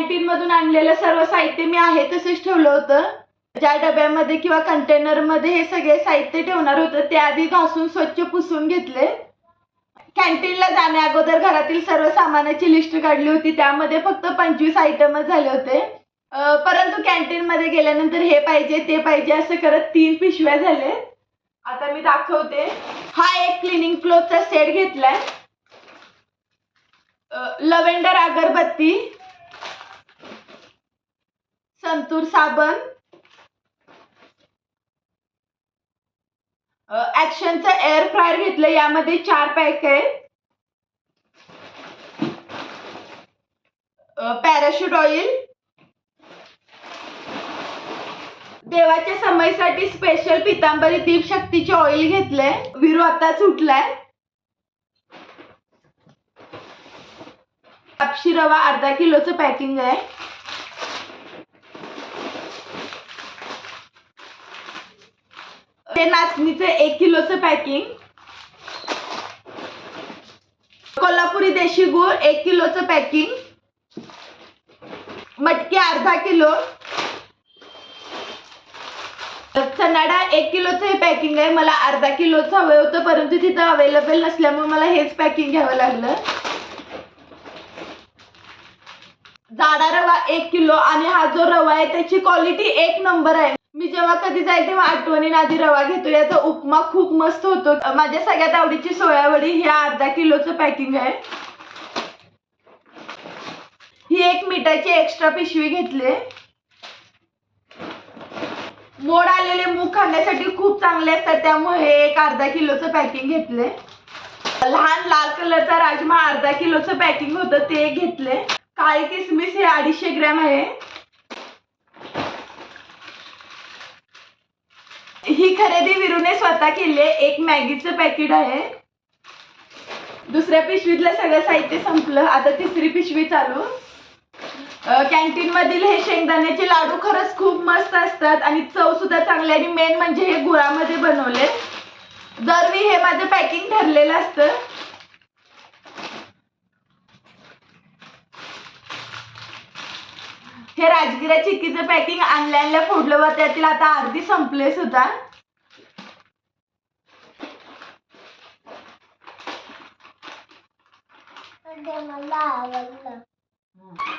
Canteen मधून आणलेलं सर्व साहित्य मी आहे तसंच ठेवलं होतं. ज्या डब्यामध्ये किंवा कंटेनरमध्ये हे सगळे साहित्य ठेवणार होतं ते आधी घासून स्वच्छ पुसून घेतले. कॅन्टीनला जाण्या अगोदर घरातील सर्व सामानाची लिस्ट काढली होती. त्यामध्ये फक्त पंचवीस आयटमच झाले होते. परंतु कॅन्टीन मध्ये गेल्यानंतर हे पाहिजे ते पाहिजे असं करत तीन पिशव्या झाले. आता मी दाखवते. हा एक क्लिनिंग क्लोथचा सेट घेतलाय. लव्हेंडर अगरबत्ती संतूर साबण. ऍक्शनचं एअर फ्रायर घेतलं यामध्ये चार पॅक आहे पॅराशूट ऑइल देवाच्या समयसाठी स्पेशल पितांबरी दीप शक्तीचे ऑइल घेतले. विरू आता सुटलाय. कापशी रवा अर्धा किलोचं पॅकिंग आहे. हे नाचणीचं एक किलोचं पॅकिंग कोल्हापुरी देशी गूळ एक किलोचं पॅकिंग मटकी अर्धा किलो. चणाडा एक किलोचं हे पॅकिंग आहे. मला अर्धा किलोचं हवं होतं परंतु तिथं अवेलेबल नसल्यामुळे मला हेच पॅकिंग घ्यावं लागलं. जाडा रवा एक किलो आणि हा जो रवा आहे त्याची क्वालिटी एक नंबर आहे. मी जेव्हा कधी जाईल तेव्हा आठवणीने आधी रवा घेतो याचा उपमा खूप मस्त होतो. माझ्या सगळ्यात आवडीची सोयावडी हे अर्धा किलोचं पॅकिंग आहे. ही एक मिठाची एक्स्ट्रा पिशवी घेतली मोड आलेले मूग खाण्यासाठी खूप चांगले असतात. त्यामुळे हे एक अर्धा किलोचं पॅकिंग घेतले लहान लाल कलरचा राजमा अर्धा किलोचं पॅकिंग होतं ते एक घेतले काळी किसमिस हे अडीचशे ग्रॅम आहे. ही खरेदी विरूने स्वतः केली आहे एक मॅगीचं पॅकेट आहे. दुसऱ्या पिशवीतलं सगळं साहित्य संपलं. आता तिसरी पिशवी चालू. कॅन्टीन मधील हे शेंगदाण्याचे लाडू खरंच खूप मस्त असतात आणि चव सुद्धा चांगली आणि मेन म्हणजे हे गुळामध्ये बनवले. दरवी हे माझं पॅकिंग ठरलेलं असतं. हे राजगिरा चिक्कीचं पॅकिंग आणल्या फोडलं व त्यातील आता अर्धी संपले सुद्धा.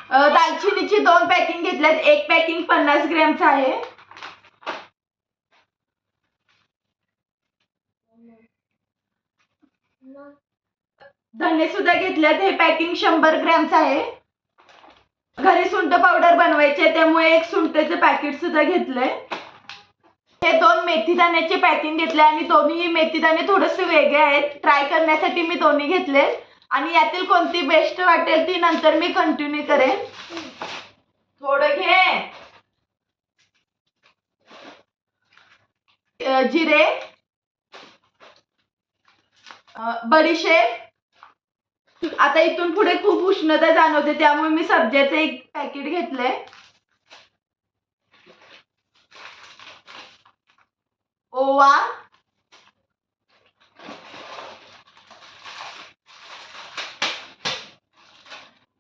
अ, दालचिनीची दोन पॅकिंग घेतल्यात. एक पॅकिंग पन्नास ग्रॅमचं आहे. धने सुद्धा घेतल्यात. हे पॅकिंग शंभर ग्रॅमचं आहे. घरी सुंठ पावडर बनवायचे त्यामुळे एक सुंठेचं पॅकेट सुद्धा घेतलंय. हे दोन मेथीदाण्याचे पॅकिंग घेतले आणि दोन्ही मेथीदाणे थोडेसे वेगळे आहेत. ट्राय करण्यासाठी मी दोन्ही घेतले आणि यातील कोणती बेस्ट वाटेल ती नंतर मी कंटिन्यू करेन. थोडं घे. जिरे. बडीशेप. आता इथून पुढे खूप उष्णता जाणवते त्यामुळे मी सब्ज्याचं एक पॅकेट घेतलंय. ओवा.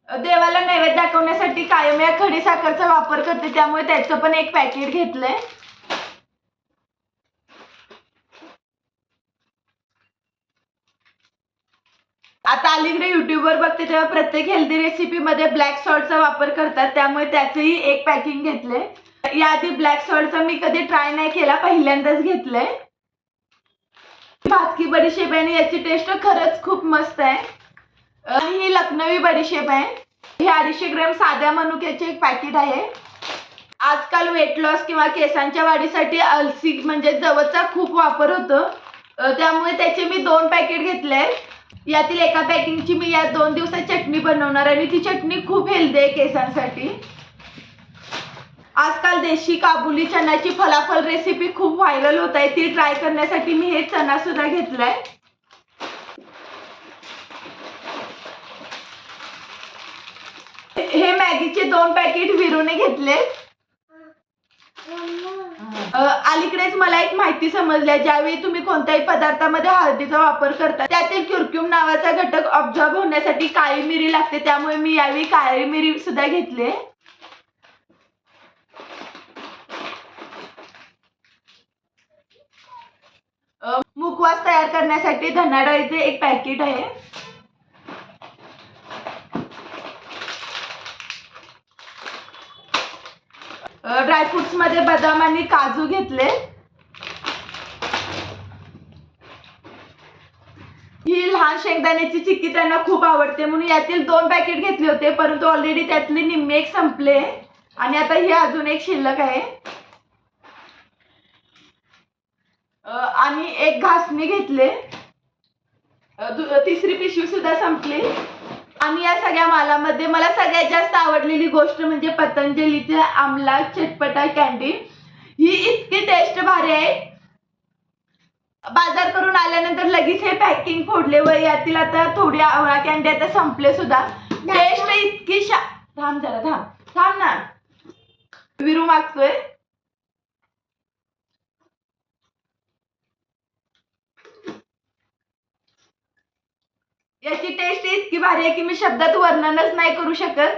देवाला नैवेद्य दाखवण्यासाठी कायम या खडी साखरचा वापर करते त्यामुळे त्याचं पण एक पॅकेट घेतलंय. आता अलीकडे युट्यूबवर बघते तेव्हा प्रत्येक हेल्दी रेसिपीमध्ये ब्लॅक सॉल्टचा वापर करतात. त्यामुळे त्याचंही एक पॅकिंग घेतले. याआधी ब्लॅक सॉल्टचा मी कधी ट्राय नाही केला पहिल्यांदाच घेतलंय. भाजकी बडीशेप आहे आणि याची टेस्ट खरंच खूप मस्त आहे. आणि ही लखनवी बडीशेप आहे. हे अडीचशे ग्रॅम साध्या मनुक्याचे एक पॅकेट आहे. आजकाल वेट लॉस किंवा केसांच्या वाढीसाठी अलसी म्हणजे जवळचा खूप वापर होतो. त्यामुळे त्याचे मी दोन पॅकेट घेतले. यातील एका पॅकिंगची मी या दोन दिवसात चटणी बनवणार आणि ती चटणी खूप हेल्दी आहे केसांसाठी. आजकाल देशी काबुली चण्याची फलाफल रेसिपी खूप व्हायरल होत आहे. ती ट्राय करण्यासाठी मी हे चना सुद्धा घेतलाय. हे मॅगीचे दोन पॅकेट विरूने घेतले अलीकडेच मला एक माहिती समजली आहे. ज्यावेळी तुम्ही कोणत्याही पदार्थामध्ये हळदीचा वापर करता त्यातील क्युरक्युम नावाचा घटक ऑब्झॉर्ब होण्यासाठी काळी मिरी लागते. त्यामुळे मी यावेळी काळी मिरी सुद्धा घेतले मुखवास तयार करण्यासाठी धनाडाळीचे एक पॅकेट आहे. ड्रायफ्रुट्समध्ये बदाम आणि काजू घेतले. ही लहान शेंगदाण्याची चिक्की त्यांना खूप आवडते म्हणून यातील दोन पॅकेट घेतले होते परंतु ऑलरेडी त्यातली निम्मे एक संपले. आणि आता हे अजून एक शिल्लक आहे. आणि एक घासणी घेतले. तिसरी पिशवी सुद्धा संपली. आणि या सगळ्या मालामध्ये मला सगळ्यात जास्त आवडलेली गोष्ट म्हणजे पतंजलीचे आमला चटपटा कॅन्डी ही इतकी टेस्ट भारी आहे. बाजार करून आल्यानंतर लगेच हे पॅकिंग फोडले व यातील आता थोडी आवळा कॅन्डी आता संपले सुद्धा. टेस्ट इतकी शा थांब जरा थांब. थांब ना. विरू मागतोय. याची टेस्ट इतकी भारी आहे की मी शब्दात वर्णनच नाही करू शकत.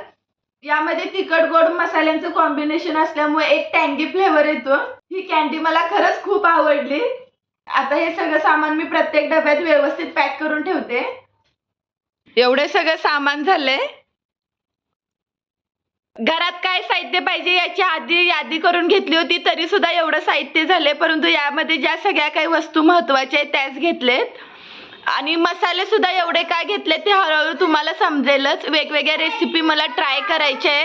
यामध्ये तिखट गोड मसाल्यांचं कॉम्बिनेशन असल्यामुळे एक टँगी फ्लेवर येतो. ही कॅन्डी मला खरंच खूप आवडली. आता हे सगळं सामान मी प्रत्येक डब्यात व्यवस्थित पॅक करून ठेवते. एवढे सगळं सामान झाले घरात काय साहित्य पाहिजे याची आधी यादी करून घेतली होती तरी सुद्धा एवढं साहित्य झाले परंतु यामध्ये ज्या सगळ्या काही वस्तू महत्त्वाच्या आहेत त्याच घेतलेत. आणि मसाले सुद्धा एवढे काय घेतले ते हळूहळू तुम्हाला समजेलच. वेगवेगळ्या रेसिपी मला ट्राय करायचे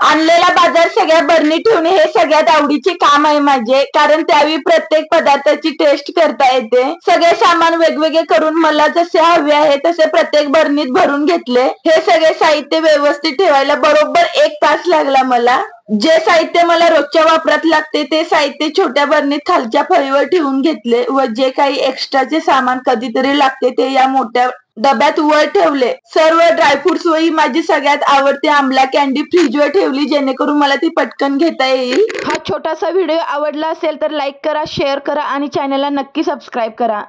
आणलेला बाजार सगळ्या बरणी ठेवणे हे सगळ्यात आवडीचे काम आहे माझे. कारण त्यावेळी प्रत्येक पदार्थाची टेस्ट करता येते. सगळे सामान वेगवेगळे करून मला जसे हवे आहे तसे प्रत्येक बरणीत भरून घेतले. हे सगळे साहित्य व्यवस्थित ठेवायला बरोबर एक तास लागला मला. जे साहित्य मला रोजच्या वापरात लागते ते साहित्य छोट्या बरणीत खालच्या फळीवर ठेवून घेतले व जे काही एक्स्ट्राचे सामान कधीतरी लागते ते या मोठ्या डब्यात वर ठेवले. सर्व ड्रायफ्रुट्स व ही माझी सगळ्यात आवडती आमला कॅन्डी फ्रीजवर ठेवली जेणेकरून मला ती पटकन घेता येईल. हा छोटासा व्हिडिओ आवडला असेल तर लाईक करा शेअर करा आणि चॅनलला नक्की सबस्क्राईब करा.